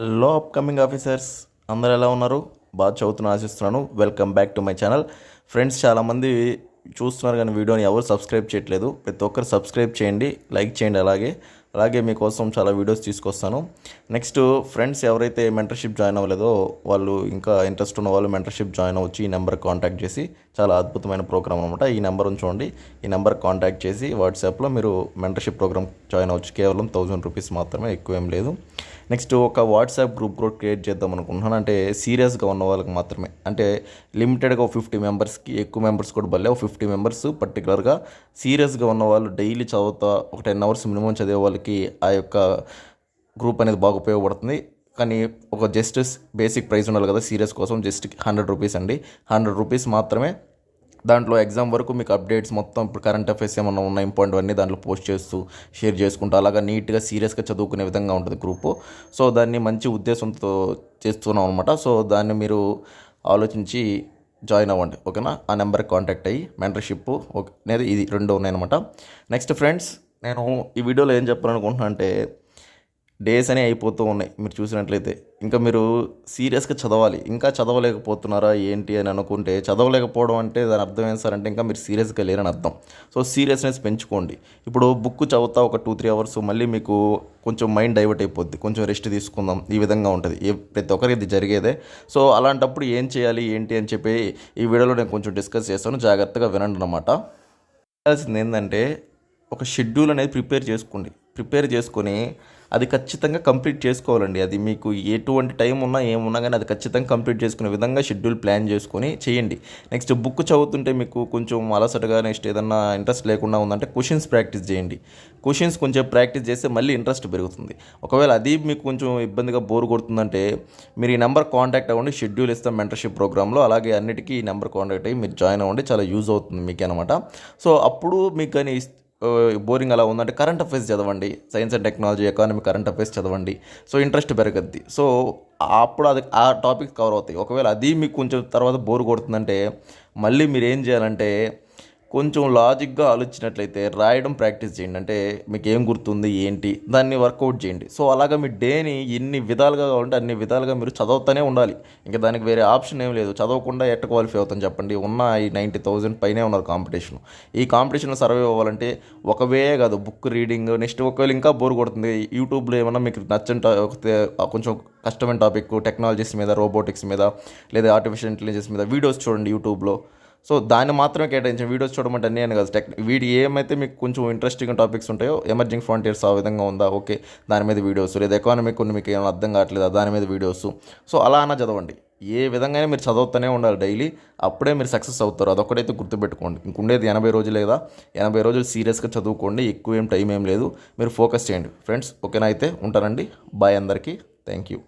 లో upcoming officers అందరు ఎలా ఉన్నారు? బాగా చదువుతున్న ఆశిస్తున్నాను. Welcome back to my channel friends చాలామంది చూస్తున్నారు కానీ వీడియోని ఎవరు సబ్స్క్రైబ్ చేయట్లేదు. ప్రతి ఒక్కరు సబ్స్క్రైబ్ చేయండి లైక్ చేయండి అలాగే. అలాగే మీకోసం చాలా వీడియోస్ తీసుకొస్తాను. నెక్స్ట్ ఫ్రెండ్స్ ఎవరైతే మెంటర్షిప్ జాయిన్ అవ్వలేదో వాళ్ళు ఇంకా ఇంట్రెస్ట్ ఉన్న వాళ్ళు మెంటర్షిప్ జాయిన్ అవ్వచ్చు. ఈ నెంబర్ కాంటాక్ట్ చేసి చాలా అద్భుతమైన ప్రోగ్రామ్ అనమాట ఈ నెంబర్ ఉంచండి ఈ నెంబర్ కాంటాక్ట్ చేసి వాట్సాప్లో మీరు మెంటర్షిప్ ప్రోగ్రామ్ జాయిన్ అవ్వచ్చు. కేవలం థౌజండ్ రూపీస్ మాత్రమే ఎక్కువ ఏం లేదు. నెక్స్ట్ ఒక వాట్సాప్ గ్రూప్ కూడా క్రియేట్ చేద్దాం అనుకుంటున్నాను. అంటే సీరియస్గా ఉన్న వాళ్ళకి మాత్రమే. అంటే లిమిటెడ్గా ఒక ఫిఫ్టీ మెంబర్స్కి ఎక్కువ మెంబర్స్ కూడా భలే ఒక ఫిఫ్టీ మెంబర్స్ పర్టికులర్గా సీరియస్గా ఉన్న వాళ్ళు డైలీ చదువుతా ఒక టెన్ అవర్స్ మినిమం చదివే వాళ్ళకి ఆ యొక్క గ్రూప్ అనేది బాగా ఉపయోగపడుతుంది. కానీ ఒక జస్ట్ బేసిక్ ప్రైస్ ఉండాలి కదా సీరియస్ కోసం జస్ట్ హండ్రెడ్ రూపీస్ అండి. హండ్రెడ్ రూపీస్ మాత్రమే దాంట్లో ఎగ్జామ్ వరకు మీకు అప్డేట్స్ మొత్తం ఇప్పుడు కరెంట్ అఫైర్స్ ఏమైనా ఉన్న ఇంపార్టెంట్ అన్నీ దాంట్లో పోస్ట్ చేస్తూ షేర్ చేసుకుంటూ అలాగా నీట్గా సీరియస్గా చదువుకునే విధంగా ఉంటుంది గ్రూపు సో దాన్ని మంచి ఉద్దేశంతో చేస్తున్నాం అనమాట సో దాన్ని మీరు ఆలోచించి జాయిన్ అవ్వండి ఓకేనా ఆ నెంబర్కి కాంటాక్ట్ అయ్యి మెంటర్షిప్ ఓకే అనేది ఇది రెండు ఉన్నాయన్నమాట. నెక్స్ట్ ఫ్రెండ్స్ నేను ఈ వీడియోలో ఏం చెప్పాలనుకుంటున్నా అంటే డేస్ అనే అయిపోతూ ఉన్నాయి మీరు చూసినట్లయితే. ఇంకా మీరు సీరియస్గా చదవాలి. ఇంకా చదవలేకపోతున్నారా ఏంటి అని అనుకుంటే చదవలేకపోవడం అంటే దాని అర్థం ఏం సార్ అంటే ఇంకా మీరు సీరియస్గా లేరని అర్థం. సో సీరియస్నెస్ పెంచుకోండి. ఇప్పుడు బుక్ చదువుతా ఒక టూ త్రీ అవర్స్ మళ్ళీ మీకు కొంచెం మైండ్ డైవర్ట్ అయిపోద్ది. కొంచెం రెస్ట్ తీసుకుందాం. ఈ విధంగా ఉంటుంది. ఏ ప్రతి ఒక్కరికి ఇది జరిగేదే. సో అలాంటప్పుడు ఏం చేయాలి ఏంటి అని చెప్పి ఈ వీడియోలో నేను కొంచెం డిస్కస్ చేస్తాను. జాగ్రత్తగా వినండి అనమాట చేయాల్సింది ఏంటంటే ఒక షెడ్యూల్ అనేది ప్రిపేర్ చేసుకోండి. ప్రిపేర్ చేసుకొని అది ఖచ్చితంగా కంప్లీట్ చేసుకోవాలండి. అది మీకు ఎటువంటి టైం ఉన్నా ఏమున్నా కానీ అది ఖచ్చితంగా కంప్లీట్ చేసుకునే విధంగా షెడ్యూల్ ప్లాన్ చేసుకొని చేయండి. నెక్స్ట్ బుక్ చదువుతుంటే మీకు కొంచెం అలసటగా నెక్స్ట్ ఏదన్నా ఇంట్రెస్ట్ లేకుండా ఉందంటే క్వశ్చన్స్ ప్రాక్టీస్ చేయండి. క్వశ్చన్స్ కొంచెం ప్రాక్టీస్ చేస్తే మళ్ళీ ఇంట్రెస్ట్ పెరుగుతుంది. ఒకవేళ అది మీకు కొంచెం ఇబ్బందిగా బోర్ కొడుతుందంటే మీరు ఈ నెంబర్ కాంటాక్ట్ అవ్వండి. షెడ్యూల్ ఇస్తాం మెంటర్షిప్ ప్రోగ్రాంలో అలాగే అన్నిటికీ ఈ నెంబర్ కాంటాక్ట్ అయ్యి మీరు జాయిన్ అవ్వండి. చాలా యూజ్ అవుతుంది మీకు అనమాట సో అప్పుడు మీకు కానీ బోరింగ్ అలా ఉందంటే కరెంట్ అఫైర్స్ చదవండి. Science and technology economy current affairs చదవండి. సో ఇంట్రెస్ట్ పెరగద్ది. సో అప్పుడు అది ఆ టాపిక్స్ కవర్ అవుతాయి. ఒకవేళ అది మీకు కొంచెం తర్వాత బోర్ కొడుతుందంటే మళ్ళీ మీరు ఏం చేయాలంటే కొంచెం లాజిక్గా ఆలోచించినట్లయితే రాయడం ప్రాక్టీస్ చేయండి. అంటే మీకు ఏం గుర్తుంది ఏంటి దాన్ని వర్కౌట్ చేయండి. సో అలాగా మీ డేని ఎన్ని విధాలుగా కావాలంటే అన్ని విధాలుగా మీరు చదువుతూనే ఉండాలి. ఇంకా దానికి వేరే ఆప్షన్ ఏం లేదు. చదవకుండా ఎట్ట క్వాలిఫై అవుతాం చెప్పండి. ఉన్న ఈ నైంటీ థౌజండ్ పైనే ఉన్నారు కాంపిటీషన్. ఈ కాంపిటీషన్లో సర్వే అవ్వాలంటే ఒకవే కాదు బుక్ రీడింగ్ నెక్స్ట్ ఒకవేళ ఇంకా బోర్ కొడుతుంది. యూట్యూబ్లో ఏమన్నా మీకు నచ్చని ఒక- కొంచెం కష్టమైన టాపిక్ టెక్నాలజీస్ మీద రోబోటిక్స్ మీద లేదా ఆర్టిఫిషియల్ ఇంటెలిజెన్స్ మీద వీడియోస్ చూడండి యూట్యూబ్లో. సో దాన్ని మాత్రమే కేటాయించిన వీడియోస్ చూడమంటే అన్నీ అని కాదు. టెక్ వీడి ఏమైతే మీకు కొంచెం ఇంట్రెస్టింగ్ టాపిక్స్ ఉంటాయో ఎమర్జింగ్ ఫ్రాంటియర్స్ ఆ విధంగా ఉందా? ఓకే దాని మీద వీడియోస్ లేదా ఎకానమీ కొన్ని మీకు ఏమైనా అర్థం కావట్లేదా? దాని మీద వీడియోస్ సో అలా అన్న చదవండి. ఏ విధంగా మీరు చదువుతూనే ఉండాలి డైలీ అప్పుడే మీరు సక్సెస్ అవుతారు. అదొక్కడైతే గుర్తుపెట్టుకోండి. ఇంకుండేది ఎనభై రోజులు లేదా ఎనభై రోజులు సీరియస్గా చదువుకోండి. ఎక్కువ ఏం టైం ఏం లేదు. మీరు ఫోకస్ చేయండి. ఫ్రెండ్స్ ఓకేనా అయితే? ఉంటానండి. బాయ్ అందరికీ. Thank you